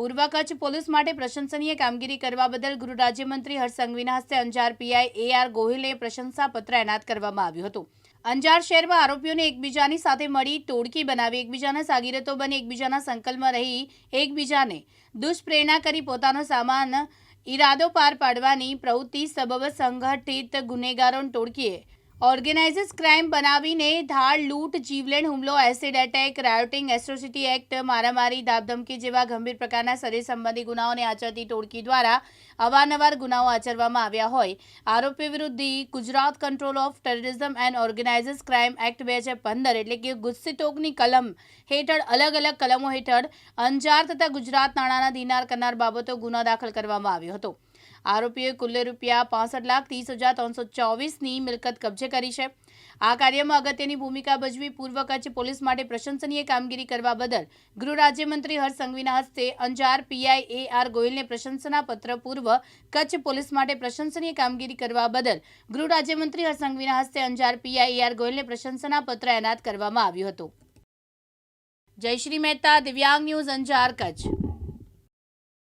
પૂર્વ કચ્છ પોલીસ માટે પ્રશંસનીય કામગીરી કરવા બદલ ગૃહ રાજ્યમંત્રી હર્ષ સંઘવીના હસ્તે અંજાર પીઆઈ એ આર ગોહિલે પ્રશંસાપત્ર એનાયત કરવામાં આવ્યું હતું. અંજાર શહેરમાં આરોપીઓને એકબીજાની સાથે મળી ટોળકી બનાવી એકબીજાના સાગીરતો બની એકબીજાના સંકલ્પમાં રહી એકબીજાને દુષ્પ્રેરણા કરી પોતાનો સામાન ઈરાદો પાર પાડવાની પ્રવૃત્તિ સબબ સંગઠિત ગુનેગારોની ટોળકીએ ઓર્ગેનાઇઝ્ડ ક્રાઇમ બનાવીને ધાડ લૂંટ, જીવલેણ હુમલો, acid attack, rioting, atrocity act, મારામારી ધામધમકી જેવા ગંભીર પ્રકારના શરીર સંબંધી ગુનાઓને આચરતી ટોળકી દ્વારા અવારનવાર ગુનાઓ આચરવામાં આવ્યા હોય. આરોપી વિરુદ્ધ Gujarat control of terrorism and organisers crime act બે હજાર પંદર એટલે કે ગુસ્સીટોકની કલમ હેઠળ અલગ અલગ કલમો હેઠળ અંજાર તથા ગુજરાત નાણાંના દિનાર કરનાર બાબતો ગુનો દાખલ કરવામાં આવ્યો હતો. આરોપીઓએ કુલ્લે રૂપિયા પાસઠ લાખ ત્રીસ હજાર ત્રણસો ચોવીસની મિલકત કબજે કરી છે. આ કાર્યમાં અગત્યની ભૂમિકા ભજવી પૂર્વ કચ્છ પોલીસ માટે પ્રશંસનીય કામગીરી કરવા બદલ ગૃહ રાજ્યમંત્રી હર્ષ સંઘવીના હસ્તે અંજાર પીઆઈ એ આર ગોયલને પ્રશંસના પત્ર પૂર્વ કચ્છ પોલીસ માટે પ્રશંસનીય કામગીરી કરવા બદલ ગૃહ રાજ્યમંત્રી હર્ષ સંઘવીના હસ્તે અંજાર પીઆઈ એ આર ગોયલને પ્રશંસના પત્ર એનાયત કરવામાં આવ્યું હતું. જયશ્રી મહેતા, દિવ્યાંગ ન્યૂઝ અંજાર કચ્છ.